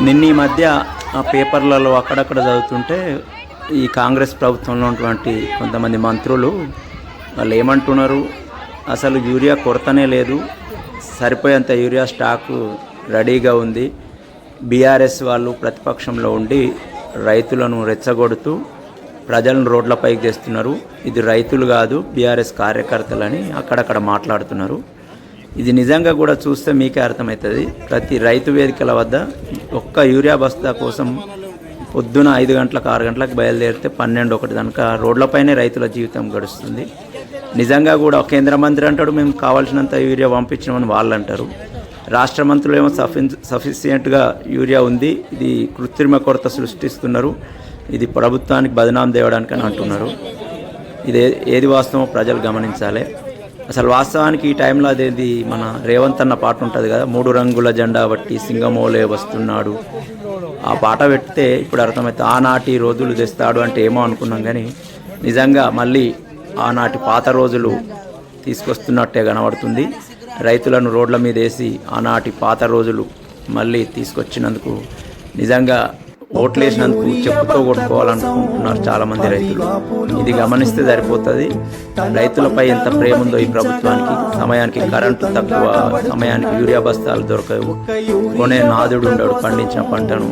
నిన్న ఈ మధ్య ఆ పేపర్లలో అక్కడక్కడ చదువుతుంటే ఈ కాంగ్రెస్ ప్రభుత్వంలో ఉన్నటువంటి కొంతమంది మంత్రులు వాళ్ళు ఏమంటున్నారు? అసలు యూరియా కొరతనే లేదు. సరిపోయేంత యూరియా స్టాకు రెడీగా ఉంది. బీఆర్ఎస్ వాళ్ళు ప్రతిపక్షంలో ఉండి రైతులను రెచ్చగొడుతూ ప్రజలను రోడ్లపైకి తెస్తున్నారు. ఇది రైతులు కాదు బీఆర్ఎస్ కార్యకర్తలని అక్కడక్కడ మాట్లాడుతున్నారు. ఇది నిజంగా కూడా చూస్తే మీకే అర్థమవుతుంది. ప్రతి రైతు వేదికల వద్ద ఒక్క యూరియా బస్తా కోసం పొద్దున ఐదు గంటలకు ఆరు గంటలకు బయలుదేరితే పన్నెండు ఒకటి కనుక రోడ్లపైనే రైతుల జీవితం గడుస్తుంది. నిజంగా కూడా కేంద్ర మంత్రి అంటాడు మేము కావాల్సినంత యూరియా పంపించినామని వాళ్ళు అంటారు. రాష్ట్ర మంత్రులు ఏమో సఫి సఫిషియెంట్గా యూరియా ఉంది. ఇది కృత్రిమ కొరత సృష్టిస్తున్నారు. ఇది ప్రభుత్వానికి బదనాం దేవడానికి అని అంటున్నారు. ఇది ఏది వాస్తవమో ప్రజలు గమనించాలి. అసలు వాస్తవానికి ఈ టైంలో అదేది మన రేవంత్ అన్న పాట ఉంటుంది కదా మూడు రంగుల జెండా బట్టి సింగమోలే వస్తున్నాడు. ఆ పాట పెడితే ఇప్పుడు అర్థమవుతుంది ఆనాటి రోజులు తెస్తాడు అంటే ఏమో అనుకున్నాం కానీ నిజంగా మళ్ళీ ఆనాటి పాత రోజులు తీసుకొస్తున్నట్టే కనబడుతుంది. రైతులను రోడ్ల మీద వేసి ఆనాటి పాత రోజులు మళ్ళీ తీసుకొచ్చినందుకు నిజంగా ఓట్లేసినందుకు చెప్పుతో కొట్టుకోవాలనుకుంటున్నారు చాలా మంది రైతులు. ఇది గమనిస్తే సరిపోతుంది. రైతులపై ఎంత ప్రేమ ఉందో ఈ ప్రభుత్వానికి సమయానికి కరెంటు తక్కువ సమయానికి యూరియా బస్తాలు దొరకవు. కొనే నాదుడు ఉండడు పండించిన పంటను.